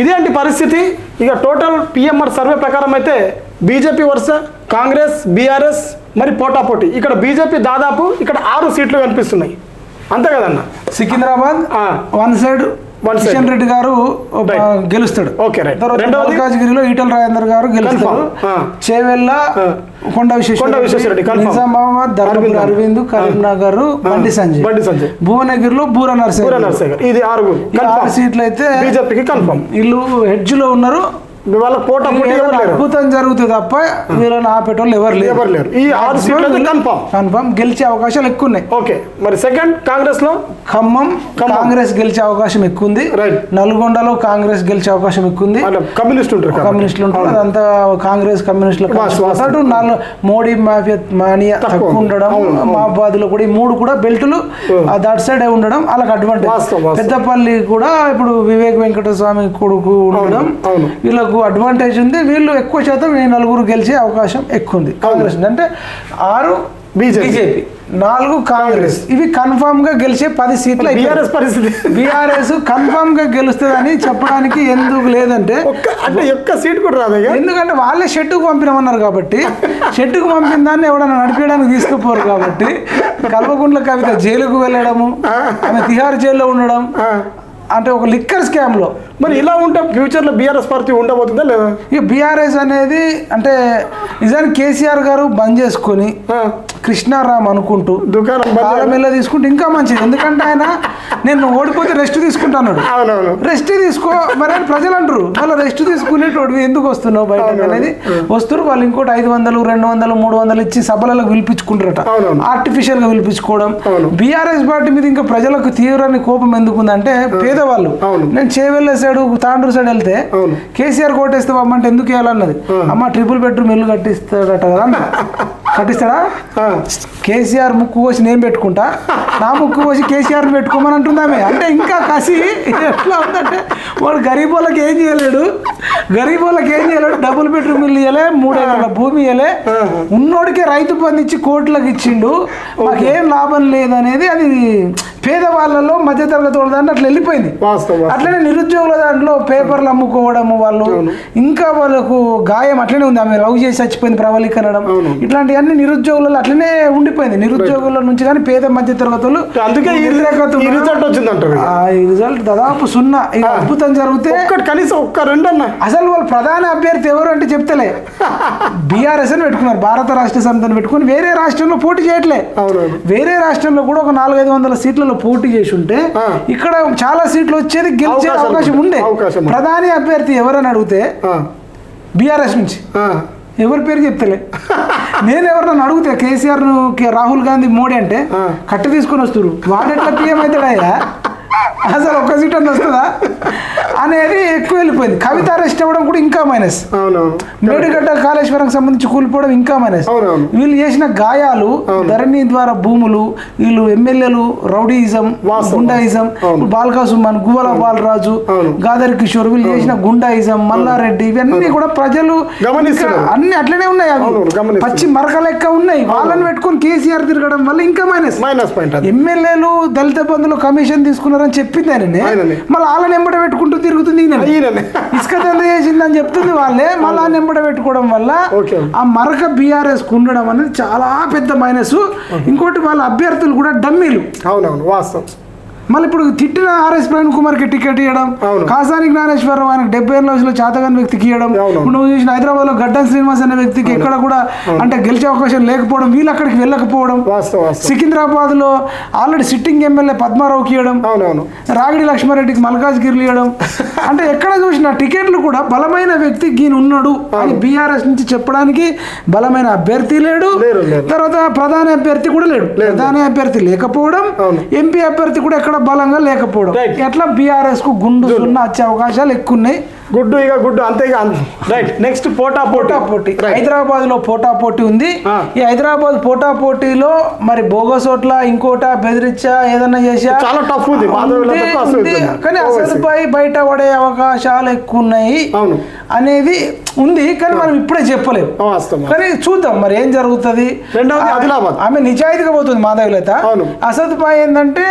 ఇదే అండి పరిస్థితి ఇక టోటల్ పిఎంఆర్ సర్వే ప్రకారం అయితే బీజేపీ వరుస కాంగ్రెస్ బీఆర్ఎస్ మరి పోటాపోటీ ఇక్కడ బీజేపీ దాదాపు ఇక్కడ ఆరు సీట్లు కనిపిస్తున్నాయి అంతే కదన్న సికింద్రాబాద్. One side. కిషన్ రెడ్డి గారు. గెలుస్తాడు? మల్కాజ్గిరిలో ఈటల రాజేందర్ గారు గెలుస్తారు. ఆ. చేవెళ్ళ ఆ. కొండ విశ్వేశ్వర. నిజామాబాద్ ధర్మపురి అరవింద్. అరవింద్ కరీంనగర్ బండి సంజయ్ బండి సంజయ్ భువనగిరిలో బూర నరసేగర్ ఇది ఆరు సీట్లు అయితే బీజేపీకి కన్ఫర్మ్ వీళ్ళు హెడ్జ్లో ఉన్నారు వాళ్ళ అద్భుతం జరుగుతుంది తప్ప వీళ్ళని ఆపేటోళ్ళు ఎవరు లేరు ఎవరు లేరు ఈ ఆరు సీట్లు అయితే కన్ఫర్మ్ కన్ఫర్మ్ గెలిచే అవకాశాలు ఎక్కువ ఉన్నాయి ఓకే మరి సెకండ్ కాంగ్రెస్లో ఖమ్మం. కాంగ్రెస్ గెలిచే అవకాశం ఎక్కువ ఉంది. నల్గొండలో కాంగ్రెస్ గెలిచే అవకాశం ఎక్కువ ఉంది వాళ్ళ కమ్యూనిస్ట్ ఉంటారు. కమ్యూనిస్టులు ఉంటారు. అదంతా కాంగ్రెస్ కమ్యూనిస్టులు. అటు నాలుగు మోడీ మాఫియా మానియా తక్కువ. ఉండడం అవును, అవును. మహాబాద్లో కూడా ఈ మూడు కూడా బెల్టులు ఆ దట్ సైడ్ ఉండడం వాళ్ళకి అడ్వాంటేజ్. పెద్దపల్లి కూడా ఇప్పుడు వివేక్ వెంకటస్వామి కొడుకు ఉండడం అవును. వీళ్ళకు అడ్వాంటేజ్ ఉంది వీళ్ళు ఎక్కువ శాతం ఈ నలుగురు గెలిచే అవకాశం ఎక్కువ ఉంది కాంగ్రెస్. అంటే ఆరు. బీజేపీ నాలుగు కాంగ్రెస్ ఇవి కన్ఫామ్గా గెలిచే పది సీట్లు బీఆర్ఎస్ పరిస్థితి బీఆర్ఎస్ కన్ఫామ్గా గెలుస్తుందని చెప్పడానికి ఎందుకు లేదంటే ఒక్క అంటే ఒక్క సీట్ కూడా రాదు. ఎందుకంటే వాళ్ళే షెట్టుకు పంపినామన్నారు కాబట్టి షెట్టుకు పంపిన దాన్ని ఎవడన్నా నడిపించడానికి తీసుకుపోరు కాబట్టి కల్వకుంట్ల కవిత జైలుకు వెళ్ళడము ఆమె తిహార్ జైల్లో ఉండడం. అంటే ఒక లిక్కర్ స్కామ్లో. మరి ఇలా ఉంటే ఫ్యూచర్లో బీఆర్ఎస్ పార్టీ ఉండబోతుందా లేదా? ఇక బీఆర్ఎస్ అనేది అంటే నిజానికి కేసీఆర్ గారు బంద్ చేసుకొని. కృష్ణారామ్ అనుకుంటూ దుకాణం బంద్ కాలం మెల్ల తీసుకుంటే ఇంకా మంచిది. ఎందుకంటే ఆయన నేను ఓడిపోతే రెస్ట్ తీసుకుంటాడు అవునవును. రెస్ట్ తీసుకో మరి అని ప్రజలు అంటారు వాళ్ళు రెస్ట్ తీసుకునేటోడు ఎందుకు వస్తున్నావు బయట. అనేది. వస్తారు వాళ్ళు ఇంకోటి ఐదు వందలు రెండు వందలు మూడు వందలు ఇచ్చి సభలకు పిలిపించుకుంటారట. అవునవును. ఆర్టిఫిషియల్గా పిలిపించుకోవడం. బీఆర్ఎస్ పార్టీ మీద ఇంకా ప్రజలకు తీవ్రమైన కోపం ఎందుకుందంటే పేదవాళ్ళు. నేను చేవెళ్ళ సైడ్ తాండూరు సైడ్ వెళ్తే. కేసీఆర్ కోటేస్తే అమ్మంటే ఎందుకు వేయాలన్నది అమ్మ ట్రిపుల్ బెడ్రూమ్ ఇల్లు కట్టిస్తాడట కదా కట్టిస్తాడా. కేసీఆర్ ముక్కు కోసి నేను పెట్టుకుంటా? నా ముక్కు కోసి కేసీఆర్ పెట్టుకోమని అంటుందామే అంటే ఇంకా కసి ఎట్లా ఉందంటే వాడు గరీబ్ వాళ్ళకి ఏం చేయలేడు. గరీబ్ వాళ్ళకి ఏం చేయలేడు. డబుల్ బెడ్రూమ్ ఇల్లు ఇవ్వలే మూడు ఎకరాల భూమి ఇవ్వలే ఉన్నోడికే రైతు ఇచ్చి కోట్లకు ఇచ్చిండు. మాకేం లాభం లేదనేది అది పేదవాళ్ళలో మధ్యతరగతి వాళ్ళ దాంట్లో అట్లా వెళ్ళిపోయింది. అట్లనే నిరుద్యోగుల దాంట్లో పేపర్లు అమ్ముకోవడము వాళ్ళు. ఇంకా వాళ్ళకు గాయం అట్లనే ఉంది. ఆమె లవ్ చేసి చచ్చిపోయింది ప్రబలీకరణం అవును. ఇట్లాంటివన్నీ నిరుద్యోగులలో అట్లనే ఉండిపోయింది. నిరుద్యోగుల నుంచి కానీ పేద మధ్య తరగతులు అందుకే ఈ. రిజల్ట్ ఈ దాదాపు సున్నా. ఇక అద్భుతం జరిగితే ఒక్కటి కనీసం ఒక్క రెండు అన్న అసలు వాళ్ళ ప్రధాన అభ్యర్థి ఎవరు అంటే చెప్తలే. బీఆర్ఎస్ అని పెట్టుకున్నారు. భారత రాష్ట్ర సమితిని పెట్టుకుని వేరే రాష్ట్రంలో పోటీ చేయట్లే. వేరే రాష్ట్రంలో కూడా ఒక నాలుగైదు వందల సీట్లలో పోటీ చేసి ఉంటే. ఇక్కడ చాలా సీట్లు వచ్చేది గెలిచే అవకాశం ఉండే. ప్రధాని అభ్యర్థి ఎవరని అడిగితే. బీఆర్ఎస్ నుంచి. ఎవరి పేరు చెప్తలే. నేను ఎవరినన్ను అడిగితే కేసీఆర్ రాహుల్ గాంధీ మోడీ అంటే. కట్ట తీసుకొని వస్తారు వాడెట్లా పిఎం అవుతాడయ్యా అసలు ఒక్క సీట్ అని వస్తుందా? అనేది ఎక్కువ వెళ్ళిపోయింది. కవిత అరెస్ట్ అవ్వడం కూడా ఇంకా మైనస్ మేడిగడ్డ కాళేశ్వరం సంబంధించి కూలిపోవడం ఇంకా మైనస్. వీళ్ళు చేసిన గాయాలు ధరణి ద్వారా భూములు వీళ్ళు ఎమ్మెల్యేలు రౌడీయిజం. గుండాయిజం. బాల్కా సుమన్ గువ్వల బాలరాజు. గాదరి కిషోర్ వీళ్ళు చేసిన గుండాయిజం మల్లారెడ్డి ఇవన్నీ కూడా ప్రజలు అన్ని అట్లనే ఉన్నాయి అవి. పచ్చి మరక లెక్క ఉన్నాయి. వాళ్ళని పెట్టుకొని కేసీఆర్ తిరగడం వల్ల ఇంకా మైనస్ ఎమ్మెల్యేలు దళిత బంధువులు కమిషన్ తీసుకున్నారని చెప్పింది ఆయననే. మళ్ళీ వాళ్ళని ఎంబడ పెట్టుకుంటూ తిరుగుతుంది. ఇసుక దంద చేసిందని చెప్తుంది వాళ్ళే. మళ్ళీ ఆ నెంబడ పెట్టుకోవడం వల్ల ఓకే. ఆ మరక బీఆర్ఎస్ ఉండడం అనేది చాలా పెద్ద మైనస్. ఇంకోటి వాళ్ళ అభ్యర్థులు కూడా డమ్మీలు. అవునవును వాస్తవం. మళ్ళీ ఇప్పుడు తిట్టిన ఆర్ఎస్ ప్రవీణ్ కుమార్కి టికెట్ ఇవ్వడం అవును. కాసాని జ్ఞానేశ్వరరావు ఆయనకు డెబ్బై ఏళ్ళ వయసులో చాతగాని వ్యక్తికి ఇవ్వడం నువ్వు చూసిన హైదరాబాద్లో గడ్డం శ్రీనివాస్ అనే వ్యక్తికి ఎక్కడ కూడా అంటే గెలిచే అవకాశం లేకపోవడం వీళ్ళు అక్కడికి వెళ్ళకపోవడం సికింద్రాబాద్లో ఆల్రెడీ సిట్టింగ్ ఎమ్మెల్యే పద్మారావుకి ఇవ్వడం రాగిడి లక్ష్మారెడ్డికి మల్కాజ్గిరిలు ఇవ్వడం అంటే ఎక్కడ చూసిన టికెట్లు కూడా బలమైన వ్యక్తి ఈయన ఉన్నాడు అని బీఆర్ఎస్ నుంచి చెప్పడానికి బలమైన అభ్యర్థి లేడు. తర్వాత ప్రధాన అభ్యర్థి కూడా లేడు. ప్రధాన అభ్యర్థి లేకపోవడం. ఎంపీ అభ్యర్థి కూడా ఎక్కడ బలంగా లేకపోవడం. ఎట్లా బీఆర్ఎస్కు గుండు. సున్నా వచ్చే అవకాశాలు ఎక్కువ ఉన్నాయి గుడ్డు ఇక గుడ్డు అంతే రైట్ నెక్స్ట్ పోటా పోటా. పోటీ హైదరాబాద్లో పోటా పోటీ ఉంది. ఈ హైదరాబాద్ పోటా పోటీలో మరి బోగసోట్ల ఇంకోట బెదిరించా ఏదన్నా చేసా చాలా tough ఉంది. కానీ. అసదుపై బయట పడే అవకాశాలు ఎక్కువ ఉన్నాయి అనేది ఉంది కానీ మనం ఇప్పుడే చెప్పలేము కానీ చూద్దాం మరి ఏం జరుగుతుంది. రెండవది ఆదిలాబాద్. ఆమె నిజాయితీగా పోతుంది మాధవి లత. అవును. అసదుపై ఏంటంటే.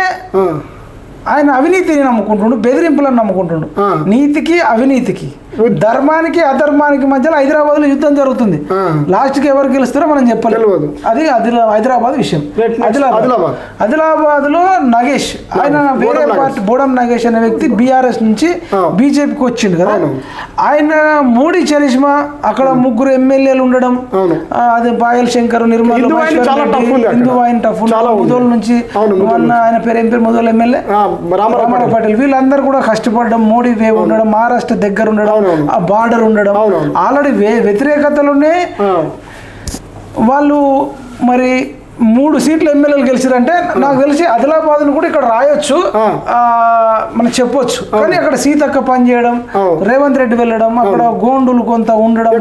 ఆయన అవినీతిని నమ్ముకుంటుండు బెదిరింపులను నమ్ముకుంటుండు. నీతికి అవినీతికి ధర్మానికి అధర్మానికి మధ్యలో హైదరాబాద్లో యుద్ధం జరుగుతుంది. లాస్ట్కి ఎవరు గెలుస్తారో మనం చెప్పలేము తెలియదు. అది హైదరాబాద్ విషయం. ఆదిలాబాద్. లో నగేష్. ఆయన వేరే. పార్టీ బోడం నగేష్ అనే వ్యక్తి బీఆర్ఎస్ నుంచి. బీజేపీకి వచ్చిండు కదా. ఆయన మోడీ చరిష్మా అక్కడ ముగ్గురు ఎమ్మెల్యేలు ఉండడం అదే పాయల్ శంకర్ నిర్మల్ హిందూ ఆయన టఫ్. ముదోల్ నుంచి ఆయన పేరు ఏం పేరు? ముదోల్ ఎమ్మెల్యే? రామారావు పాటిల్. వీళ్ళందరూ కూడా కష్టపడడం మోడీ వేవ్ ఉండడం మహారాష్ట్ర దగ్గర ఉండడం. ఆ బార్డర్ ఉండడం. ఆల్రెడీ వ్యతిరేకతలునే వాళ్ళు మరి మూడు సీట్లు ఎమ్మెల్యేలు గెలిచారంటే నాకు తెలిసి ఆదిలాబాద్ కూడా ఇక్కడ రాయొచ్చు. మనం చెప్పొచ్చు. కానీ అక్కడ సీతక్క పని చేయడం. రేవంత్ రెడ్డి వెళ్ళడం అక్కడ గోండులు కొంత ఉండడం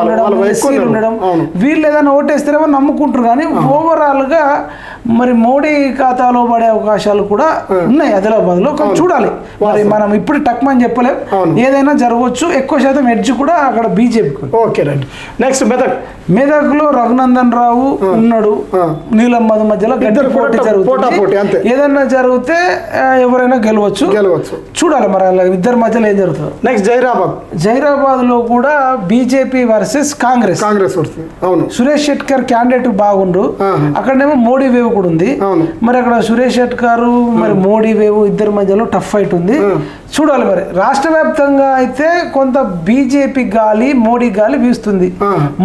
ఉండడం ఎస్సీలు. ఉండడం. వీళ్ళు ఏదైనా ఓటేస్తేనేమో నమ్ముకుంటారు. కానీ ఓవరాల్గా మరి మోడీ ఖాతాలో పడే అవకాశాలు కూడా ఉన్నాయి ఆదిలాబాద్లో చూడాలి. మరి మనం ఇప్పుడు టక్మని చెప్పలేం. ఏదైనా జరగవచ్చు. ఎక్కువ శాతం ఎడ్జ్ కూడా అక్కడ బీజేపీకి ఓకే రైట్ నెక్స్ట్ మెదక్. మెదక్లో రఘునందన్ రావు ఉన్నాడు. నీలం మధు మధ్యలో గట్టి పోటీ. జరుగుతుంది. ఏదన్నా జరిగితే ఎవరైనా గెలవచ్చు. గెలవచ్చు. చూడాలి మరి అలా ఇద్దరి మధ్యలో ఏం జరుగుతుందో. నెక్స్ట్ జైరాబాద్. జైరాబాద్లో కూడా బీజేపీ వర్సెస్ కాంగ్రెస్. కాంగ్రెస్ అవును. సురేష్ షెట్కర్ క్యాండిడేట్ బాగుండు. అక్కడనేమో మోడీ వేవ్ కూడా ఉంది. మరి అక్కడ సురేష్ షెట్కర్ మరి మోడీ వేవ్ ఇద్దరి మధ్యలో టఫ్ ఫైట్ ఉంది. చూడాలి మరి. రాష్ట్ర వ్యాప్తంగా అయితే కొంత బీజేపీ గాలి మోడీ గాలి వీస్తుంది.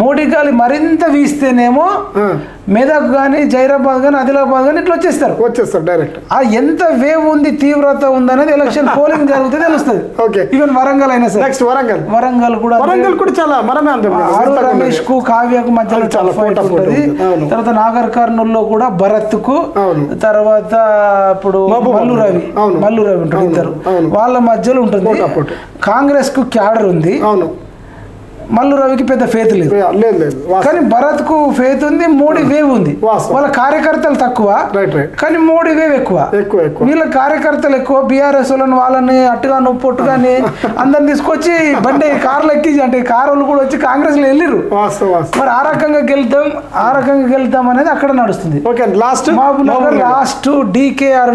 మోడీ గాలి మరింత వీస్తేనేమో మెదక్ కానీ జైరాబాద్ కానీ ఆదిలాబాద్ కానీ ఇట్లా వచ్చేస్తారు వచ్చేస్తారు డైరెక్ట్ ఆ ఎంత వేవ్ ఉంది తీవ్రత ఉంది అనేది ఎలక్షన్ పోలింగ్ జరిగితే తెలుస్తుంది ఓకే ఈవెన్ వరంగల్ అయినా సరే నెక్స్ట్ వరంగల్ వరంగల్ కూడా. వరంగల్ కూడా చాలా మనమే ఆరు రమేష్కు కావ్యకు మధ్యలో చాలా పోటీ ఉంటది. తర్వాత నాగర్ కర్నూల్లో కూడా భరత్కు అవును. తర్వాత ఇప్పుడు మల్లు రవి అవును. మల్లు రవి అవును. ఇద్దరు. వాళ్ళ మధ్యలో ఉంటుంది. కాంగ్రెస్కు క్యాడర్ ఉంది అవును మల్లు రవికి పెద్ద ఫేత్ లేదు. లేదు లేదు. కానీ భరత్కు ఫేత్ ఉంది మోడీ వేవ్ ఉంది. వాస్తవం. వాళ్ళ కార్యకర్తలు తక్కువ రైట్ రైట్ కానీ మోడీ వేవ్ ఎక్కువ. ఎక్కువ ఎక్కువ. వీళ్ళ కార్యకర్తలు ఎక్కువ బీఆర్ఎస్ వాళ్ళని వాళ్ళని అట్టుగా నొప్పొట్టు కానీ అందరిని తీసుకొచ్చి బండి కార్లు ఎక్కించి అంటే కారు వాళ్ళు కూడా వచ్చి కాంగ్రెస్లో వాస్తవం మరి ఆ రకంగా గెలుద్దాం ఆ రకంగా గెలుద్దాం అనేది అక్కడ నడుస్తుంది. Okay last Mahabub Nagar last DKR.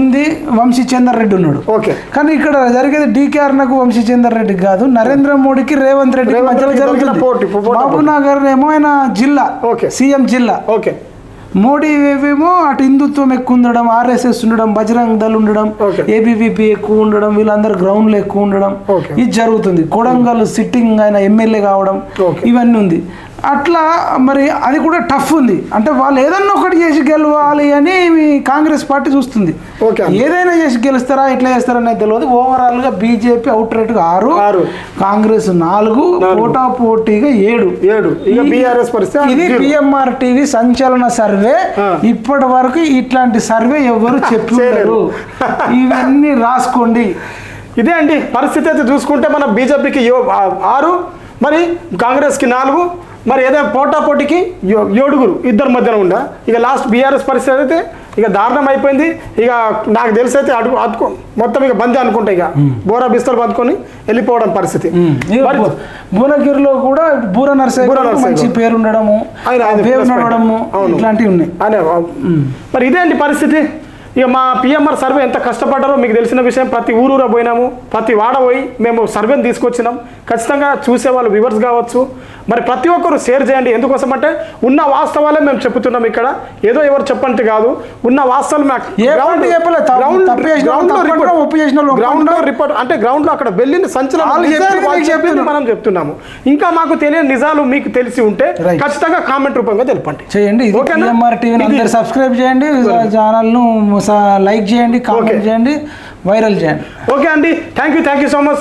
ఉంది వంశీ చందర్ రెడ్డి ఉన్నాడు. ఓకే కానీ ఇక్కడ జరిగేది డీకేఆర్ నాకు వంశీ చందర్ రెడ్డి కాదు నరేంద్ర మోడీకి రేవంత్ రెడ్డి రేవంత్ మధ్యలో జరుగుతుంది మధ్యలో మహబూబ్ నగర్ ఏమో ఆయన జిల్లా Okay. సీఎం జిల్లా ఓకే మోడీ ఏమో అటు హిందుత్వం ఎక్కువ ఉండడం ఆర్ఎస్ఎస్ ఉండడం బజరంగ్ దళ్ ఉండడం. ఏబీవీపీ ఎక్కువ ఉండడం వీళ్ళందరూ గ్రౌండ్లో ఎక్కువ ఉండడం. ఇది జరుగుతుంది కొడంగల్ సిట్టింగ్ ఆయన ఎమ్మెల్యే కావడం. ఇవన్నీ ఉంది అట్లా మరి అది కూడా టఫ్ ఉంది అంటే వాళ్ళు ఏదన్నా ఒకటి చేసి గెలవాలి అని కాంగ్రెస్ పార్టీ చూస్తుంది. ఏదైనా చేసి గెలుస్తారా ఎట్లా చేస్తారా అనేది తెలియదు ఓవరాల్గా బీజేపీ అవుట్ రేట్గా ఆరు. కాంగ్రెస్ నాలుగు. పోటా పోటీగా ఏడు ఏడు ఇది. పిఎంఆర్ టీవీ సంచలన సర్వే. ఇప్పటి వరకు ఇట్లాంటి సర్వే ఎవరు చెప్పలేరు ఇవన్నీ రాసుకోండి ఇదే అండి పరిస్థితి అయితే చూసుకుంటే మన బీజేపీకి ఆరు మరి కాంగ్రెస్కి నాలుగు మరి ఏదైనా పోటాపోటీకి యో- ఏడుగురు ఇద్దరు మధ్యన ఉండ. ఇక లాస్ట్ బీఆర్ఎస్ పరిస్థితి అయితే ఇక దారుణం అయిపోయింది. ఇక నాకు తెలిసి అయితే అడుగు అతుకో మొత్తం ఇక బందీ అనుకుంటా ఇక. బోరా బిస్తలు బందుకొని వెళ్ళిపోవడం పరిస్థితి. భువనగిరిలో కూడా బూర నరసయ్య మంచి. పేరు ఉండడము. ఇట్లాంటివి ఉన్నాయి. అనే మరి ఇదే అండి పరిస్థితి? ఇక మా పిఎంఆర్ సర్వే ఎంత కష్టపడ్డారో మీకు తెలిసిన విషయం ప్రతి ఊరూర పోయినాము ప్రతి వాడ పోయి మేము సర్వేని తీసుకొచ్చినాం. ఖచ్చితంగా చూసే వాళ్ళు వ్యూవర్స్ కావచ్చు. మరి ప్రతి ఒక్కరు షేర్ చేయండి. ఎందుకోసం అంటే ఉన్న వాస్తవాలే మేము చెప్తున్నాం ఇక్కడ. ఏదో ఎవరు చెప్పంటే కాదు. ఉన్న వాస్తవాలు మాకు ఏ పార్టీ చెప్పలేదు. తప్పు- గ్రౌండ్ తప్పు చేసిన వాళ్ళు గ్రౌండ్లో తప్పు రిపోర్ట్ అంటే గ్రౌండ్లో అక్కడ వెళ్ళిన సంచలనం. మనం చెప్తున్నాము. ఇంకా మాకు తెలియని నిజాలు మీకు తెలిసి ఉంటే. ఖచ్చితంగా కామెంట్ రూపంగా తెలపండి. చేయండి. సబ్స్క్రైబ్ చేయండి. ఛానల్ను లైక్ చేయండి కామెంట్. చేయండి వైరల్ చేయండి. ఓకే అండి. Thank you thank you so much.